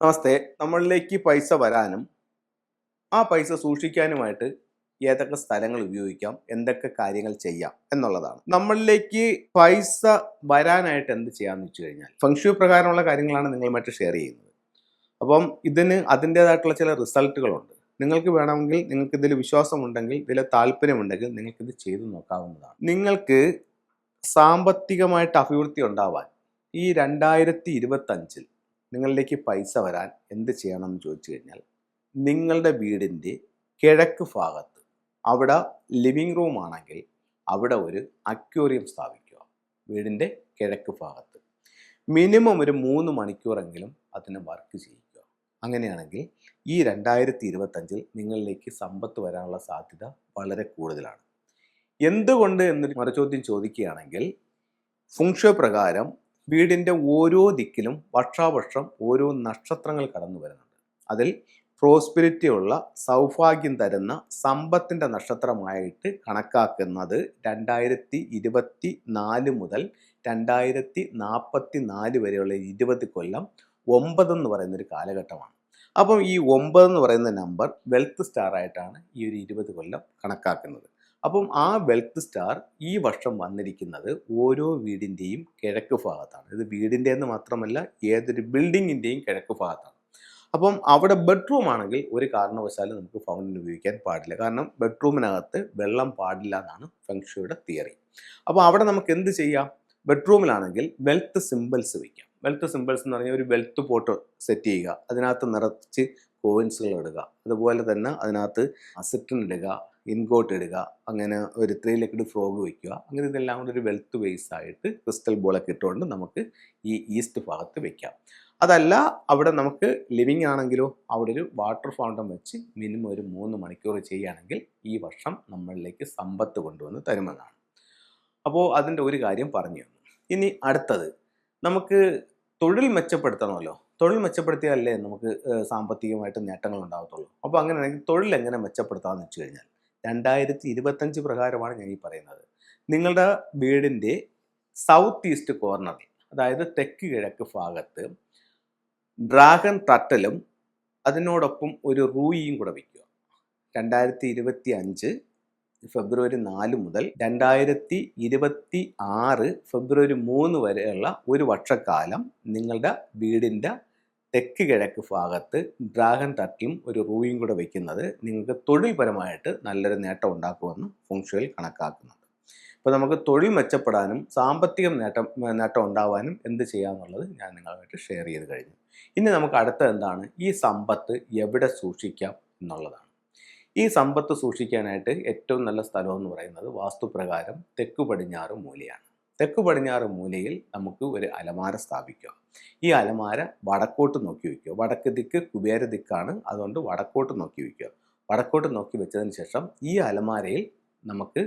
നമസ്തേ. നമ്മളിലേക്ക് പൈസ വരാനും ആ പൈസ സൂക്ഷിക്കാനുമായിട്ട് ഏതൊക്കെ സ്ഥലങ്ങൾ ഉപയോഗിക്കാം എന്തൊക്കെ കാര്യങ്ങൾ ചെയ്യാം എന്നുള്ളതാണ്. നമ്മളിലേക്ക് പൈസ വരാനായിട്ട് എന്ത് ചെയ്യാന്ന് വെച്ച് കഴിഞ്ഞാൽ ഫംഗ്ഷു പ്രകാരമുള്ള കാര്യങ്ങളാണ് നിങ്ങളുമായിട്ട് ഷെയർ ചെയ്യുന്നത്. അപ്പം ഇതിന് അതിന്റെതായിട്ടുള്ള ചില റിസൾട്ടുകളുണ്ട്. നിങ്ങൾക്ക് വേണമെങ്കിൽ നിങ്ങൾക്ക് ഇതിൽ വിശ്വാസമുണ്ടെങ്കിൽ ഇതിലെ താല്പര്യമുണ്ടെങ്കിൽ നിങ്ങൾക്ക് ഇത് ചെയ്തു നോക്കാവുന്നതാണ്. നിങ്ങൾക്ക് സാമ്പത്തികമായിട്ട് അഭിവൃദ്ധി ഉണ്ടാവാൻ ഈ രണ്ടായിരത്തി ഇരുപത്തഞ്ചിൽ നിങ്ങളിലേക്ക് പൈസ വരാൻ എന്ത് ചെയ്യണം എന്ന് ചോദിച്ചു കഴിഞ്ഞാൽ നിങ്ങളുടെ വീടിന്റെ കിഴക്ക് ഭാഗത്ത് അവിടെ ലിവിങ് റൂം ആണെങ്കിൽ അവിടെ ഒരു അക്വേറിയം സ്ഥാപിക്കുക. വീടിന്റെ കിഴക്ക് ഭാഗത്ത്. മിനിമം ഒരു മൂന്ന് മണിക്കൂറെങ്കിലും അതിന് വർക്ക് ചെയ്യിക്കുക അങ്ങനെയാണെങ്കിൽ ഈ രണ്ടായിരത്തി ഇരുപത്തഞ്ചിൽ നിങ്ങളിലേക്ക് സമ്പത്ത് വരാനുള്ള സാധ്യത വളരെ കൂടുതലാണ്. എന്തുകൊണ്ട് എന്നൊരു മറുചോദ്യം ചോദിക്കുകയാണെങ്കിൽ ഫുങ്ഷോ പ്രകാരം വീടിന്റെ ഓരോ ദിക്കിലും വർഷാവർഷം ഓരോ നക്ഷത്രങ്ങൾ കടന്നു വരുന്നുണ്ട്. അതിൽ പ്രോസ്പിരിറ്റി ഉള്ള സൗഭാഗ്യം തരുന്ന സമ്പത്തിന്റെ നക്ഷത്രമായിട്ട് കണക്കാക്കുന്നത് രണ്ടായിരത്തി ഇരുപത്തി നാല് മുതൽ രണ്ടായിരത്തി നാൽപ്പത്തി നാല് വരെയുള്ള ഇരുപത് കൊല്ലം ഒമ്പതെന്ന് പറയുന്നൊരു കാലഘട്ടമാണ്. അപ്പം ഈ ഒമ്പത് എന്ന് പറയുന്ന നമ്പർ വെൽത്ത് സ്റ്റാർ ആയിട്ടാണ് ഈ ഒരു ഇരുപത് കൊല്ലം കണക്കാക്കുന്നത്. അപ്പം ആ വെൽത്ത് സ്റ്റാർ ഈ വർഷം വന്നിരിക്കുന്നത് ഓരോ വീടിന്റെയും കിഴക്ക് ഭാഗത്താണ്. ഇത് വീടിന്റെ എന്ന് മാത്രമല്ല ഏതൊരു ബിൽഡിങ്ങിന്റെയും കിഴക്ക് ഭാഗത്താണ്. അപ്പം അവിടെ ബെഡ്റൂം ആണെങ്കിൽ ഒരു കാരണവശാലും നമുക്ക് ഫൗണ്ടൻ ഉപയോഗിക്കാൻ പാടില്ല. കാരണം ബെഡ്റൂമിനകത്ത് വെള്ളം പാടില്ല എന്നാണ് ഫെങ്ഷയുടെ തിയറി അപ്പോൾ അവിടെ നമുക്ക് എന്ത് ചെയ്യാം? ബെഡ്റൂമിലാണെങ്കിൽ വെൽത്ത് സിമ്പിൾസ് വയ്ക്കാം വെൽത്ത് സിമ്പിൾസ് എന്ന് പറഞ്ഞാൽ ഒരു വെൽത്ത് പോട്ട് സെറ്റ് ചെയ്യുക. അതിനകത്ത് നിറച്ച് കോയിൻസുകൾ ഇടുക. അതുപോലെ തന്നെ അതിനകത്ത് അസിറ്റിൻ ഇടുക ഇൻകോട്ട് ഇടുക അങ്ങനെ ഒരു ത്രീ ലെക്കഡ് ഫ്രോഗ് വയ്ക്കുക അങ്ങനെ ഇതെല്ലാം കൂടി ഒരു വെൽത്ത് ബേസ് ആയിട്ട് ക്രിസ്റ്റൽ ബോളൊക്കെ ഇട്ടുകൊണ്ട് നമുക്ക് ഈ ഈസ്റ്റ് ഭാഗത്ത് വെക്കാം. അതല്ല അവിടെ നമുക്ക് ലിവിങ് ആണെങ്കിലോ അവിടെ ഒരു വാട്ടർ ഫൗണ്ടൻ വെച്ച് മിനിമം ഒരു മൂന്ന് മണിക്കൂർ ചെയ്യുകയാണെങ്കിൽ ഈ വർഷം നമ്മളിലേക്ക് സമ്പത്ത് കൊണ്ടുവന്ന് തരുമെന്നാണ്. അപ്പോൾ അതിന്റെ ഒരു കാര്യം പറഞ്ഞു ഇനി അടുത്തത്. നമുക്ക് തൊഴിൽ മെച്ചപ്പെടുത്തണമല്ലോ. തൊഴിൽ മെച്ചപ്പെടുത്തിയാലല്ലേ നമുക്ക് സാമ്പത്തികമായിട്ട് നേട്ടങ്ങൾ ഉണ്ടാകത്തുള്ളൂ അപ്പോൾ അങ്ങനെയാണെങ്കിൽ തൊഴിൽ എങ്ങനെ മെച്ചപ്പെടുത്താമെന്ന് വെച്ച് കഴിഞ്ഞാൽ രണ്ടായിരത്തി ഇരുപത്തഞ്ച് പ്രകാരമാണ് ഞാൻ ഈ പറയുന്നത്. നിങ്ങളുടെ വീടിന്റെ സൗത്ത് ഈസ്റ്റ് കോർണറിൽ അതായത് തെക്ക് കിഴക്ക് ഭാഗത്ത് ഡ്രാഗൺ തട്ടലും അതിനോടൊപ്പം ഒരു റൂയിയും കൂടെ വയ്ക്കുക രണ്ടായിരത്തി ഇരുപത്തി അഞ്ച് ഫെബ്രുവരി നാല് മുതൽ രണ്ടായിരത്തി ഇരുപത്തി ആറ് ഫെബ്രുവരി മൂന്ന് വരെയുള്ള ഒരു വർഷക്കാലം നിങ്ങളുടെ വീടിന്റെ തെക്ക് കിഴക്ക് ഭാഗത്ത് ഡ്രാഗൺ തട്ടിയും ഒരു റൂയും കൂടെ വയ്ക്കുന്നത് നിങ്ങൾക്ക് തൊഴിൽപരമായിട്ട് നല്ലൊരു നേട്ടം ഉണ്ടാക്കുമെന്ന് ഫുങ്ഷയിൽ കണക്കാക്കുന്നുണ്ട്. അപ്പോൾ നമുക്ക് തൊഴിൽ മെച്ചപ്പെടാനും സാമ്പത്തിക നേട്ടം നേട്ടം ഉണ്ടാവാനും എന്ത് ചെയ്യാമെന്നുള്ളത് ഞാൻ നിങ്ങളുമായിട്ട് ഷെയർ ചെയ്ത് കഴിഞ്ഞു. ഇനി നമുക്ക് അടുത്ത എന്താണ്? ഈ സമ്പത്ത് എവിടെ സൂക്ഷിക്കാം എന്നുള്ളതാണ്. ഈ സമ്പത്ത് സൂക്ഷിക്കാനായിട്ട് ഏറ്റവും നല്ല സ്ഥലം എന്ന് പറയുന്നത് വാസ്തുപ്രകാരം തെക്കു പടിഞ്ഞാറ് മൂലയാണ്. തെക്കു പടിഞ്ഞാറ് മൂലയിൽ നമുക്ക് ഒരു അലമാര സ്ഥാപിക്കുക ഈ അലമാര വടക്കോട്ട് നോക്കി വയ്ക്കുക. വടക്ക് ദിക്ക് കുബേര ദിക്കാണ് അതുകൊണ്ട് വടക്കോട്ട് നോക്കി വയ്ക്കുക. വടക്കോട്ട് നോക്കി വെച്ചതിന് ശേഷം ഈ അലമാരയിൽ നമുക്ക്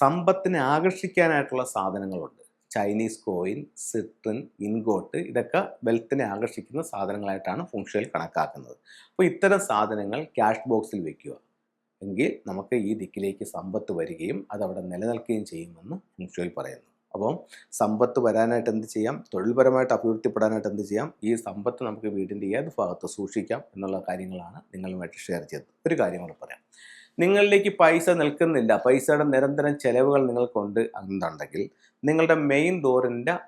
സമ്പത്തിനെ ആകർഷിക്കാനായിട്ടുള്ള സാധനങ്ങളുണ്ട്. ചൈനീസ് കോയിൻ സിട്രിൻ ഇൻഗോട്ട് ഇതൊക്കെ വെൽത്തിനെ ആകർഷിക്കുന്ന സാധനങ്ങളായിട്ടാണ് ഫുങ്ഷയിൽ കണക്കാക്കുന്നത്. അപ്പോൾ ഇത്തരം സാധനങ്ങൾ ക്യാഷ് ബോക്സിൽ വെക്കുക എങ്കിൽ നമുക്ക് ഈ ദിക്കിലേക്ക് സമ്പത്ത് വരികയും അതവിടെ നിലനിൽക്കുകയും ചെയ്യുമെന്ന് ഫുങ്ഷയിൽ പറയുന്നു. അപ്പം സമ്പത്ത് വരാനായിട്ട് എന്ത് ചെയ്യാം? തൊഴിൽപരമായിട്ട് അഭിവൃദ്ധിപ്പെടാനായിട്ട് എന്ത് ചെയ്യാം? ഈ സമ്പത്ത് നമുക്ക് വീടിന്റെ ഏത് ഭാഗത്ത് സൂക്ഷിക്കാം എന്നുള്ള കാര്യങ്ങളാണ് നിങ്ങളുമായിട്ട് ഷെയർ ചെയ്തത്. ഒരു കാര്യം കൂടെ പറയാം. നിങ്ങളിലേക്ക് പൈസ നിൽക്കുന്നില്ല. പൈസയുടെ നിരന്തരം ചെലവുകൾ നിങ്ങൾക്കുണ്ട് എന്നുണ്ടെങ്കിൽ നിങ്ങളുടെ മെയിൻ ഡോറിന്റെ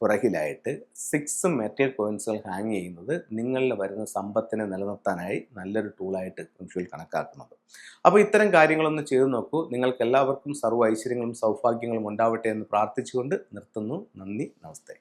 പുറകിലായിട്ട് സിക്സ് മെറ്റീരിയൽ കോയിൻസുകൾ ഹാങ് ചെയ്യുന്നത് നിങ്ങളിൽ വരുന്ന സമ്പത്തിനെ നിലനിർത്താനായി നല്ലൊരു ടൂളായിട്ട് ഫംഗ്ഷനിൽ കണക്കാക്കുന്നത് അപ്പോൾ ഇത്തരം കാര്യങ്ങളൊന്ന് ചെയ്തു നോക്കൂ. നിങ്ങൾക്ക് എല്ലാവർക്കും സർവ ഐശ്വര്യങ്ങളും സൗഭാഗ്യങ്ങളും ഉണ്ടാവട്ടെ എന്ന് പ്രാർത്ഥിച്ചുകൊണ്ട് നിർത്തുന്നു. നന്ദി നമസ്തേ.